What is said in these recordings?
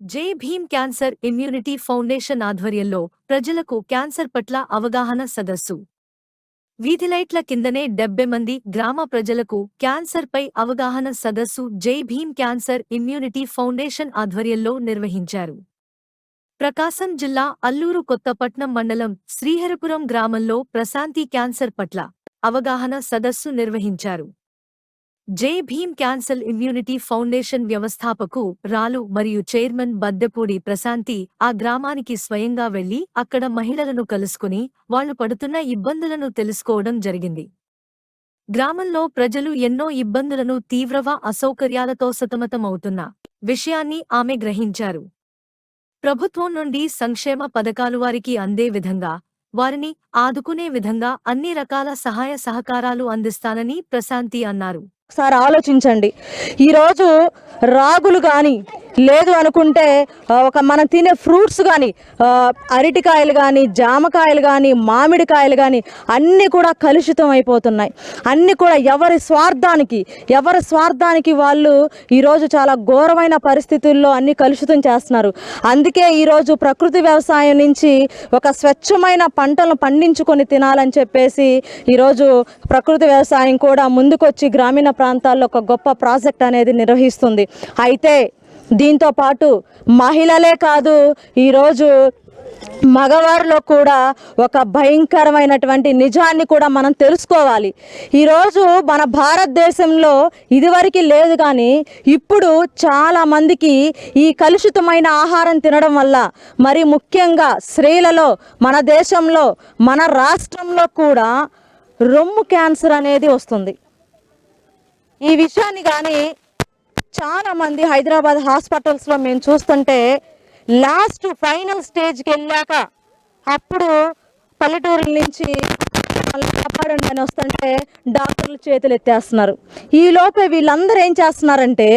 జై Bhim cancer immunity foundation ఆధ్వర్యంలో ప్రజలకు క్యాన్సర్ పట్ల అవగాహన సదస్సు. వీధిలైట్ల కిందనే డెబ్బై మంది గ్రామ ప్రజలకు క్యాన్సర్పై అవగాహన సదస్సు జై భీమ్ క్యాన్సర్ ఇమ్యూనిటీ ఫౌండేషన్ ఆధ్వర్యంలో నిర్వహించారు. ప్రకాశం జిల్లా అల్లూరు కొత్తపట్నం మండలం శ్రీహరిపురం గ్రామంలో ప్రశాంతి క్యాన్సర్ పట్ల అవగాహన సదస్సు నిర్వహించారు. Jai Bhim cancer immunity foundation వ్యవస్థాపకు రాలు మరియు చైర్మన్ బద్దెపూడి ప్రశాంతి ఆ గ్రామానికి స్వయంగా వెళ్ళి అక్కడ మహిళలను కలుసుకుని వాళ్ళు పడుతున్న ఇబ్బందులను తెలుసుకోవడం జరిగింది. గ్రామంలో ప్రజలు ఎన్నో ఇబ్బందులను తీవ్రవ అసౌకర్యాలతో సతమతమవుతున్న విషయాన్ని ఆమె గ్రహించారు. ప్రభుత్వం నుండి సంక్షేమ పథకాలు వారికి అందే విధంగా వారిని ఆదుకునే విధంగా అన్ని రకాల సహాయ సహకారాలు అందిస్తానని ప్రశాంతి అన్నారు. ఒకసారి ఆలోచించండి. ఈరోజు రాగులు కానీ లేదు అనుకుంటే ఒక మనం తినే ఫ్రూట్స్ కానీ అరటికాయలు కానీ జామకాయలు కానీ మామిడికాయలు కానీ అన్నీ కూడా కలుషితం అయిపోతున్నాయి. అన్నీ కూడా ఎవరి స్వార్థానికి ఎవరి స్వార్థానికి వాళ్ళు ఈరోజు చాలా ఘోరమైన పరిస్థితుల్లో అన్ని కలుషితం చేస్తున్నారు. అందుకే ఈరోజు ప్రకృతి వ్యవసాయం నుంచి ఒక స్వచ్ఛమైన పంటలను పండించుకొని తినాలని చెప్పేసి ఈరోజు ప్రకృతి వ్యవసాయం కూడా ముందుకొచ్చి గ్రామీణ ప్రాంతాల్లో ఒక గొప్ప ప్రాజెక్ట్ అనేది నిర్వహిస్తుంది. అయితే దీంతో పాటు మహిళలే కాదు ఈరోజు మగవారిలో కూడా ఒక భయంకరమైనటువంటి నిజాన్ని కూడా మనం తెలుసుకోవాలి. ఈరోజు మన భారతదేశంలో ఇదివరకు లేదు కానీ ఇప్పుడు చాలా మందికి ఈ కలుషితమైన ఆహారం తినడం వల్ల మరి ముఖ్యంగా స్త్రీలలో మన దేశంలో మన రాష్ట్రంలో కూడా రొమ్ము క్యాన్సర్ అనేది వస్తుంది. ఈ విషయాన్ని కానీ చాలా మంది హైదరాబాద్ హాస్పిటల్స్లో మేము చూస్తుంటే లాస్ట్ ఫైనల్ స్టేజ్కి వెళ్ళాక అప్పుడు పల్లెటూరుల నుంచి మళ్ళీ కాపాడండి అని వస్తుంటే డాక్టర్లు చేతులు ఎత్తేస్తున్నారు. ఈ లోపే వీళ్ళందరూ ఏం చేస్తున్నారంటే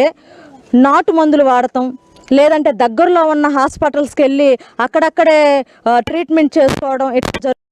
నాటు మందులు వాడటం లేదంటే దగ్గరలో ఉన్న హాస్పిటల్స్కి వెళ్ళి అక్కడక్కడే ట్రీట్మెంట్ చేసుకోవడం ఇట్లా జరుగుతుంది.